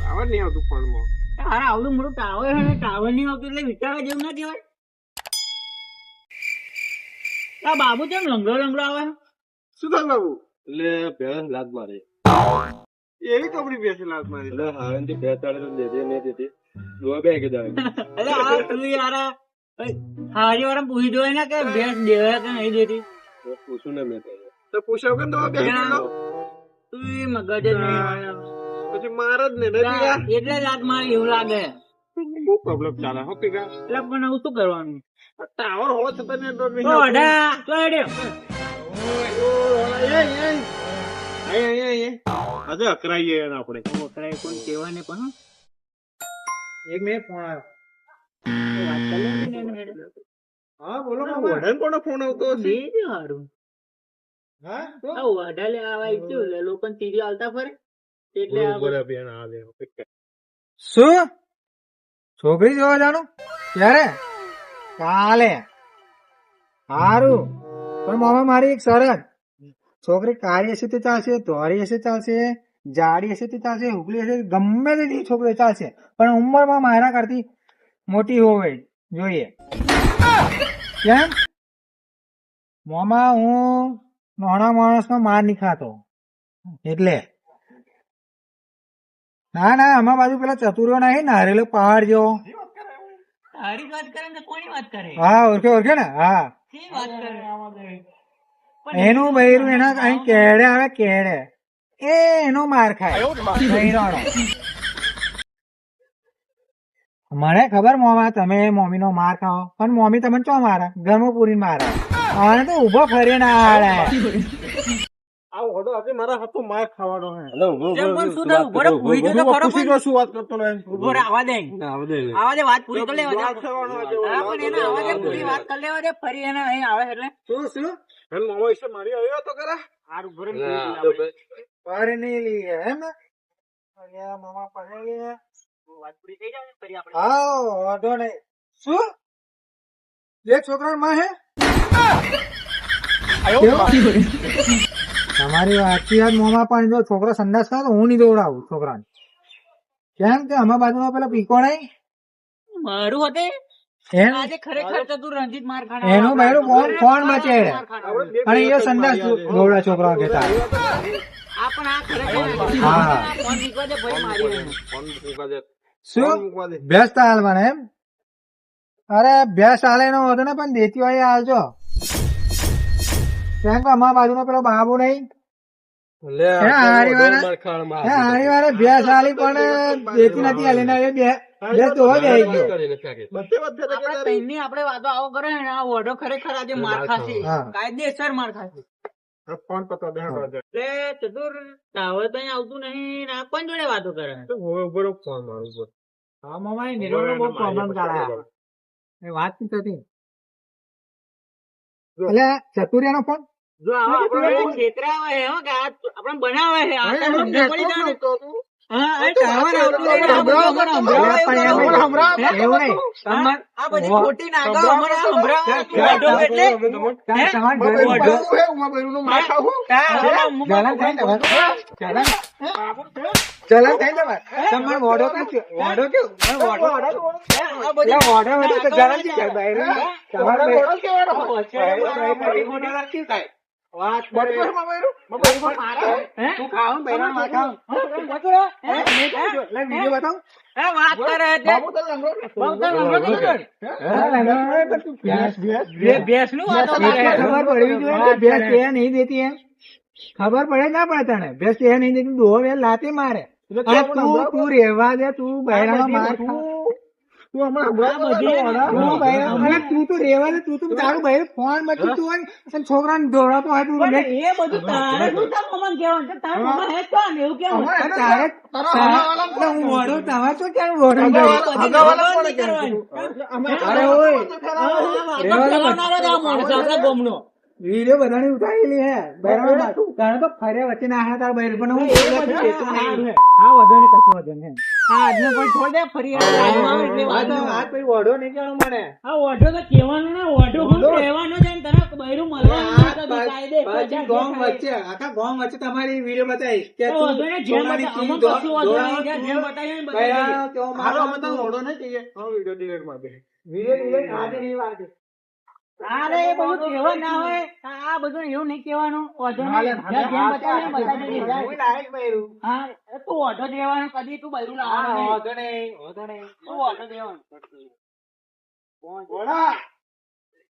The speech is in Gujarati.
ટાવર નહીં આવતું ફોનમાં. અરે આવડું મોટું ટાવર છે ટાવર નહીં આવતું એટલે વિચારવા જેવું ના કહેવાય આ બાબુ કેમ લંગડો લંગડો આવે શું થાય બાબુ? એટલે ભેંસ લાત મારે. એવી કપડી બેસે લાત મારી. એટલે હવે થી બે તાળે તો લેતી નહીં દેતી દોવા બે કે દાવે. અરે આ તું યાર હારી વાળા પૂછી જોય ને કે ભેંસ દેવા કે નહીં દેતી. પૂછું ને મેં તો પૂછાવ કે દોવા બે તું મગજ જ નહીં વાળા. પછી માર જ ને એટલે લાત મારી એવું લાગે બહુ પ્રોબ્લેમ ચાલે હો પીગા એટલે પણ હવે શું કરવાનું ટાવર હોવા છતાં નેટવર્ક તો આવતું. તો હેડ્યો. ઓય, ઓય, ઓય. અહીં, અહીં, અહીં. આજે અકરાઈએ એને આપણે છોકરાએ કોઈ કેવા નહીં પણ. એક મિનિટ ફોન આવ્યો વાત કરી ને. હા બોલો વડાને કોનો ફોન આવતો દે હારું. તીરી ફરે? એટલે શું? છોકરી જોવા જાણું ક્યારે? કાલે. સારું પણ મામા મારી એક શરત છોકરી કાળી હશે તો ચાલશે ધોરી હશે ચાલશે જાડી હશે તો ચાલશે ઉગલી હશે ગમે તે છોકરી ચાલશે. પણ ઉંમરમાં મારા કરતી મોટી હોવી જોઈએ. કેમ? મોમાં હું નાના માણસનો માર નહીં ખાતો. એટલે. ના ના આમાં બાજુ પેલા ચતુરો નહીં નારેલો પહાડ જેવો. તારી વાત કરે ને કોની વાત કરે? હા ઓળખે ઓળખે ને? હા. વાત કરે? એનું બૈરું એના અહીં કેડે આવે કેડે એ એનો માર ખાય. બૈરાનો. મને ખબર મોમા તમે મમ્મી નો માર ખાઓ પણ મોમી તમને ચો મારા? ઘરમાં પૂરી મારે? આને તો ઊભો ફરી ના આડે આ ઓડો આજે મારા હાથો માર ખાવાનો હે. એટલે ઊભો પણ શું થયું? ઊભો પૂરી તો કરો પૂછી પણ. જો શું વાત કરતો ને ઊભો રે આવા દે. ના, આવા દે આવા દે વાત પૂરી તો લેવા વાત કરવાનો આજે હા, પણ એને આવા દે પૂરી વાત કર લેવા દે ફરી એને અહીં આવે એટલે. શું શું? હેલ મામા ઈસે મારી આવ્યો તો ખરા? આ ઊભો રે પૂરી. પર નહીં લીએ એમ ને? અલ્યા, મામા પડે લે. વાત પૂરી થઈ જાય ફરી આપણે. હા ઓડો ને શું? જે છોકરા માં હે? તમારી વાતચી વાત મોમાં પણ જો છોકરો સંદાસ કરો તો હું નહીં દોડાવું છોકરાને. કેમ કે અમારા બાજુમાં પેલા પીકો નહીં? મારું હતે? એમ? આજે ખરેખર તો તું રણજીત માર ખાના એનું બૈરું કોણ કોણ બચે. અને એ સંદાસ દોડા છોકરા હા. શું? ફોન હાલ હાલવાના એમ? અરે ભેસ હાલે નો હતો ને પણ દેતી હોય એ હાલજો. કેમ કે અમારા બાજુનો પેલો બાબુ નહીં? હારી વારે ભેંસ પણ દેતી નથી ને એ બે વાતો આવો કરે ને આ ઓઢો ખરેખર આજે માર ખાશે. કાયદેસર માર ખાશે. ફોન પતો દે એટલે ચતુર ટાવર તો અહીંયા આવતું નહીં ને કોણ જોડે વાતો કરે? તો ઊભો ફોન મારું હા મામા એ બહુ પ્રોબ્લેમ એ વાત નથી એટલે ફોન જો આપણે છેતરાવે કે આપણે બનાવે જાય ને. હા, આ ટાવર આવતું નહીં, આ બધું અમારે સંભળાવે પણ એવું એમ કરો. સંભળાવે. નહીં. એવું નહીં હા, આ બધી ઓ- ખોટી નાગાઓ અમારે આ સંભળાવે. તું ઓઢો એટલે કાંઈ તમારે ઉમા ઘરે બૈરું ઓઢો. ખાવું હે, ઉમા બૈરુંનું માર ખાવું? તા હમણાં મુંબઈ જલન થાય ને તમારે? જલન જલન થાય ને તમારે? તમારે વોડો ક્યાં છે? વોડો કેવું? હે, વોડો? આ બધી એટલે વોડો હોય તો જલનથી થાય બૈરું. તમારે તમારે બૈરું- ઓળખ કેવાનો? બૈરું મોટી વાત કેવી થાય? વાત કરે. બરોબર, ઉમા બૈરું? ઉમા બૈરું મારે? હે? તું ખાવ ને બૈરાને માર ખાવ. હે? નહીં ખાવ લે, વીડિયો બતાવું. હે, વાત કરે એટલે બાબુ તો લંગડો ને. તો લંગડો કીધું ને. હા, ના, ના, પણ તું ભેંસ, ભેંસ, ભેંસ. ભેંસનું વાતો ખબર પડવી જોઈએ કે ભેંસ નહીં દેતી એમ ખબર પડે ના પડે તને બેસ એ નહીં દેતી દોહો વેલ લાતે મારે તું તું રેવા દે તું માર તું હમણાં તું તું તો રેવા દે તું તો તારું બૈરું ફોનમાં તું હોય અને છોકરાને દોડાતો હોય તું એ બધું તારે તાર? તારા હે? એવું કેવું? તારે હું વડો ક્યાં વડો અરે ઓય. રેવા દે વીડિયો બધાની ઉતારેલી હે. બૈરાનો બાટું કારણ તો ફર્યા વચ્ચે ના હતા બહેર પણ હું હે. હા. વધુ કશું વધુ ને હા આજનો પણ છોડ દે ફરી આ વાત પછી વઢો નહીં કહેવાનો મને હા ઓઢો તો કહેવાનું ને ઓઢો હું કહેવાનો છે ને તને બહેરું મળવાનું ગામ વચ્ચે આખા ગોમ વચ્ચે તમારી વીડિયો બતાવી કે તું નહીં, જેમ સોનાની બતા- ચીજ કશું વાંધો નહીં, તું. જેમ બતાવી દેજે. કેવો મારો અમે તો ઓળો નહીં કહીએ. હા વીડિયો ડિલીટમાં બે વીડિયો વીડિયો આજે નહીં વાગે અરે એ બધું કહેવા ના હોય આ બધું એવું નહીં કહેવાનું. ઓઢો. હું તું ઓઢો દેવાનું કદી તું હા, લાવવાનું નહીં. વાંધો નહીં, તું ઓઢો દેવાનું